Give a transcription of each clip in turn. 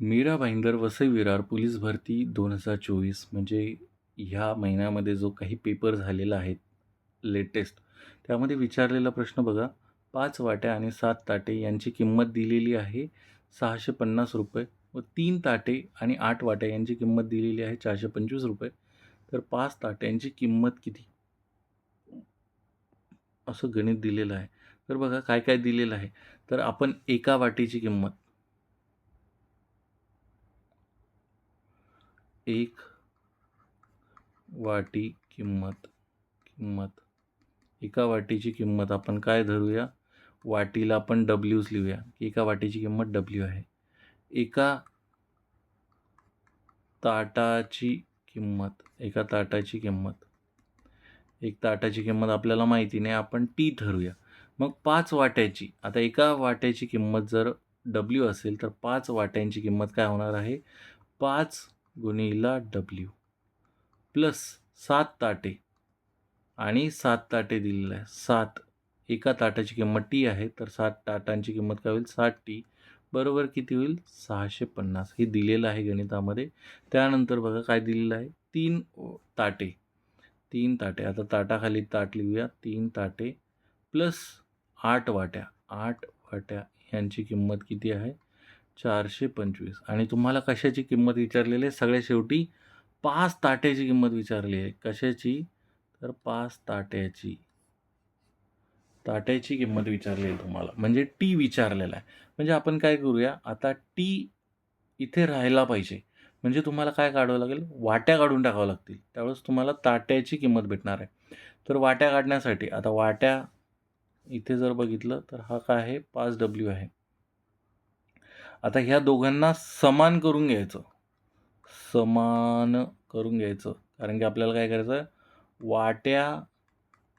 Mira Bhayandar Vasai Virar police भरती दोन हजार चोवीस म्हणजे ह्या महिन्यामध्ये जो काही पेपर झालेला आहे लेटेस्ट त्यामध्ये विचारलेला प्रश्न बघा. पाच वाट्या आणि सात ताटे यांची किंमत दिलेली आहे सहाशे पन्नास रुपये व तीन ताटे आणि आठ वाट्या यांची किंमत दिलेली आहे चारशे पंचवीस रुपये. तर पाच ताट्यांची किंमत किती? असं गणित दिलेलं आहे. तर बघा काय काय दिलेलं आहे. तर आपण एका वाटीची किंमत एक वाटी किंमत किंमत. एका वाटीची किंमत आपण काय धरूया? वाटीला आपण डब्ल्यूच लिहूया की एका वाटीची किंमत डब्ल्यू आहे. एका ताटाची किंमत एका ताटाची किंमत. एक ताटाची किंमत आपल्याला माहिती नाही आपण टी ठरूया मग पाच वाट्याची आता एका वाट्याची किंमत जर डब्ल्यू असेल तर पाच वाट्यांची किंमत काय होणार आहे? पाच गुणिला डब्ल्यू प्लस सात ताटे. आणि सात ताटे दिलेलं आहे सात. एका ताटाची किंमत टी आहे. तर सात ताटांची किंमत काय होईल? सात टी बरोबर किती होईल? सहाशे पन्नास. हे दिलेलं आहे गणितामध्ये. त्यानंतर बघा काय दिलेलं आहे? तीन ताटे. तीन ताटे. आता ताटाखाली ताट लिहूया. तीन ताटे प्लस आठ वाट्या. आठ वाट्या यांची किंमत किती आहे? चारशे पंचवीस. आणि तुम्हाला कशाची किंमत विचारलेली आहे? सगळ्या शेवटी पाच ताट्याची किंमत विचारली आहे. कशाची? तर पाच ताट्याची. ताट्याची किंमत विचारली आहे तुम्हाला. म्हणजे टी विचारलेला आहे. म्हणजे आपण काय करूया? आता टी इथे राहायला पाहिजे. म्हणजे तुम्हाला काय काढावं लागेल? वाट्या काढून टाकावं लागतील. त्यावेळेस तुम्हाला ताट्याची किंमत भेटणार आहे. तर वाट्या काढण्यासाठी आता वाट्या इथे जर बघितलं तर हा काय आहे? पाच डब्ल्यू आहे. आता ह्या दोघांना समान करून घ्यायचं. समान करून घ्यायचं. कारण की आपल्याला काय करायचं आहे? वाट्या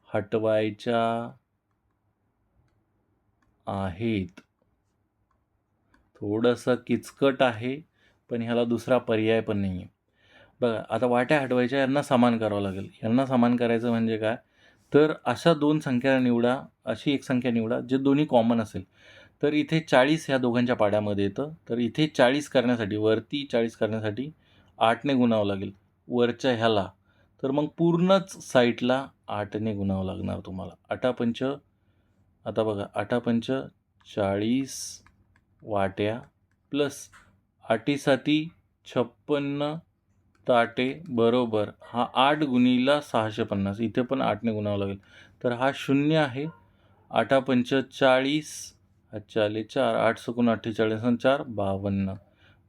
हटवायच्या आहेत. थोडंसं किचकट आहे पण ह्याला दुसरा पर्याय पण नाही आहे बघा आता वाट्या हटवायच्या यांना समान करावं लागेल. यांना समान करायचं म्हणजे काय? तर अशा दोन संख्या निवडा अशी एक संख्या निवडा जे दोन्ही कॉमन असेल. तर इथे चाळीस ह्या दोघांच्या पाड्यामध्ये येतं. तर इथे चाळीस करण्यासाठी वरती चाळीस करण्यासाठी आठने गुणावं लागेल. वरच्या ह्याला. तर मग पूर्णच साईटला आठने गुणावं लागणार तुम्हाला. आठापंच आता बघा आठापंच चाळीस वाट्या प्लस आटीसाठी छप्पन्न ताटे बरोबर हा आठ गुणीला सहाशे पन्नास. इथे पण आठने गुणावं लागेल. तर हा शून्य आहे. आठापंच चाळीस अच्छा आले चार आठ सकून अठ्ठेचाळीस आणि चार बावन्न.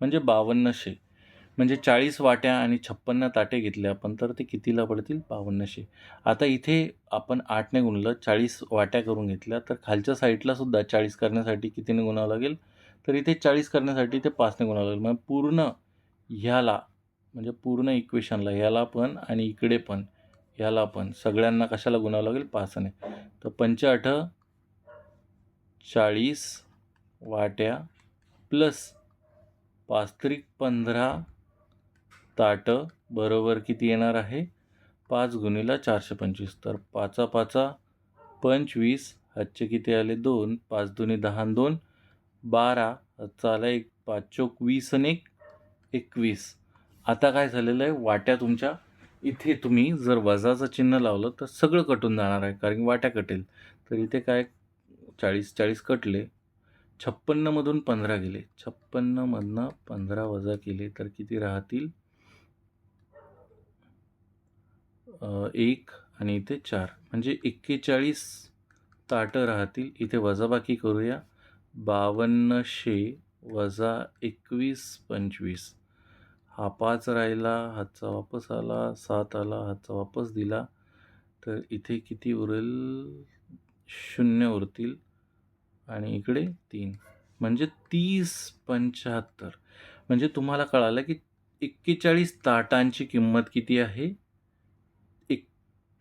म्हणजे बावन्नशे म्हणजे चाळीस वाट्या आणि छप्पन्न ताटे घेतले आपण तर ते कितीला पडतील? बावन्नशे आता इथे आपण आठने गुणलं चाळीस वाट्या करून घेतल्या तर खालच्या साईडला सुद्धा चाळीस करण्यासाठी कितीने गुणावं लागेल? तर इथे चाळीस करण्यासाठी ते पाचने गुणावं लागेल. मग पूर्ण ह्याला म्हणजे पूर्ण इक्वेशनला ह्याला पण आणि इकडे पण ह्याला पण सगळ्यांना कशाला गुणावं लागेल? पाचने तर पंचाठ चाळीस वाट्या प्लस पास्त्रिक पंधरा ताटं बरोबर किती येणार आहे? पाच गुणीला चारशे पंचवीस. तर पाचा पाचा पंचवीस हातचे किती आले? दोन. पाच दोन्ही दहा दोन. बारा. हातचा आला एक पाच चोक वीस आणि एक एकवीस. आता काय झालेलं आहे? वाट्या तुमच्या इथे तुम्ही जर वजाचं चिन्ह लावलं तर सगळं कटून जाणार आहे कारण की वाट्या कटेल. तर इथे काय? चाळीस चाळीस कटले. छप्पन्नमधून पंधरा गेले. छप्पन्नमधनं पंधरा वजा केले तर किती राहतील? एक आणि इथे चार. म्हणजे एक्केचाळीस ताटं राहतील. इथे वजाबाकी करूया. बावन्नशे वजा एकवीस पंचवीस. हा पाच राहिला हातचा वापस आला सात आला हातचा वापस दिला. तर इथे किती उरेल? शून्य उरतील. आणि इकडे तीन. म्हणजे तीस पंच्याहत्तर. म्हणजे तुम्हाला कळालं की एक्केचाळीस ताटांची किंमत किती आहे? एक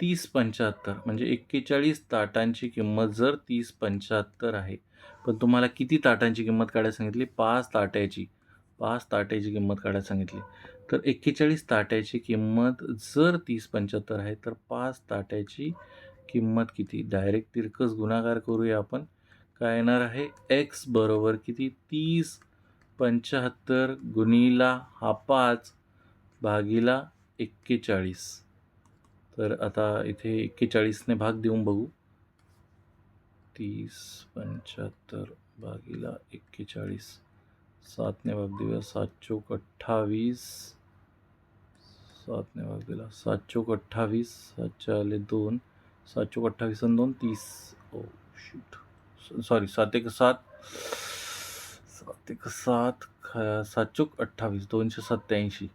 तीस पंच्याहत्तर. म्हणजे एक्केचाळीस ताटांची किंमत जर तीस पंच्याहत्तर आहे पण तुम्हाला किती ताटांची किंमत काढायला सांगितली? पाच ताट्याची. पाच ताट्याची किंमत काढायला सांगितली. तर एक्केचाळीस ताट्याची किंमत जर तीस पंच्याहत्तर आहे तर पाच ताट्याची किंमत किती? डायरेक्ट तिरकस गुणाकार करूया आपण. काय येणार आहे? एक्स बरोबर किती? तीस पंच्याहत्तर गुणिला हा पाच भागीला एक्केचाळीस. तर आता इथे एक्केचाळीसने भाग देऊन बघू. तीस पंच्याहत्तर भागीला एक्केचाळीस. सातने भाग देऊया. सात चौक अठ्ठावीस. सातने भाग दिला सात चौक अठ्ठावीस. सातच्या आले दोन. सात चौक अठ्ठावीस आणि दोन तीस. ओ. सॉरी सात एक सात. सात एक सात ख- सात चोक अठ्ठावीस दोनशे सत्त्याऐंशी.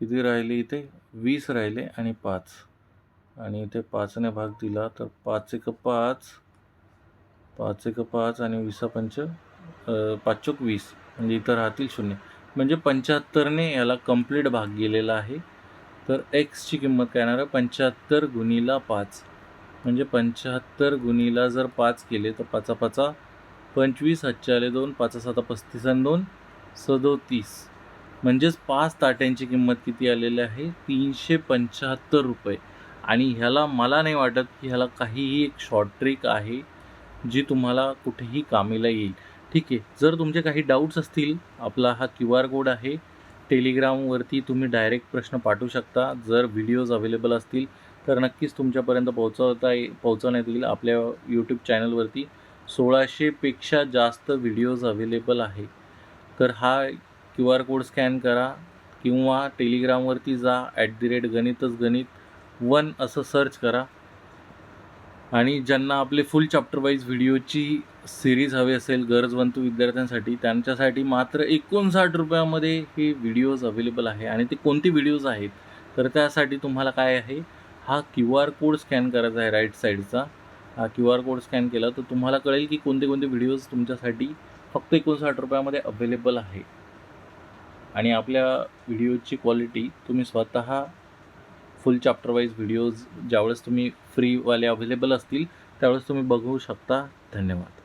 किती राहिले इथे? वीस राहिले आणि पाच. आणि इथे पाचने भाग दिला तर पाच एक पाच पाच एक पाच आणि वीसा पंच पाच चोक वीस. म्हणजे इथं राहतील शून्य. म्हणजे पंच्याहत्तरने याला कंप्लीट भाग गेलेला आहे. तर एक्सची किंमत काय येणार आहे? पंच्याहत्तर गुणिला पाच. म्हणजे पंच्याहत्तर गुणीला जर पाच केले तर पाचा पाचा पंचवीस हातचे आले दोन पाचा साता पस्तीस आणि दोन सदोतीस. म्हणजेच पाच ताट्यांची किंमत किती आलेली आहे? तीनशे पंच्याहत्तर रुपये. आणि ह्याला मला नाही वाटत की ह्याला काहीही एक शॉर्ट ट्रिक आहे जी तुम्हाला कुठेही कामीला येईल. ठीक आहे जर तुमचे काही डाऊट्स असतील आपला हा क्यू आर कोड आहे टेलिग्रामवरती तुम्ही डायरेक्ट प्रश्न पाठवू शकता. जर व्हिडिओज अवेलेबल असतील तर नक्कीच तुमच्यापर्यंत पोहोचवता ये पोहोचवण्यात येईल आपल्या यूट्यूब चॅनलवरती. सोळाशेपेक्षा जास्त व्हिडिओज अवेलेबल आहे. तर हा क्यू आर कोड स्कॅन करा किंवा टेलिग्रामवरती जा. ॲट दी रेट गणितच गणित. वन असं सर्च करा. आणि ज्यांना आपले फुल चॅप्टर वाईज व्हिडिओची सिरीज हवी असेल गरजवंतू विद्यार्थ्यांसाठी त्यांच्यासाठी मात्र एकोणसाठ रुपयामध्ये हे व्हिडिओज अवेलेबल आहे. आणि ते कोणते व्हिडिओज आहेत? तर त्यासाठी तुम्हाला काय आहे? हा क्यू आर कोड स्कॅन करायचा आहे राईट साईडचा हा क्यू आर कोड स्कॅन केला तर तुम्हाला कळेल की कोणते कोणते व्हिडिओज तुमच्यासाठी फक्त एकोणसाठ रुपयामध्ये अवेलेबल आहे. आणि आपल्या व्हिडिओची क्वालिटी तुम्ही स्वतः फुल चॅप्टर वाईज व्हिडिओज ज्यावेळेस तुम्ही फ्रीवाले अवेलेबल असतील त्यावेळेस तुम्ही बघू शकता. धन्यवाद.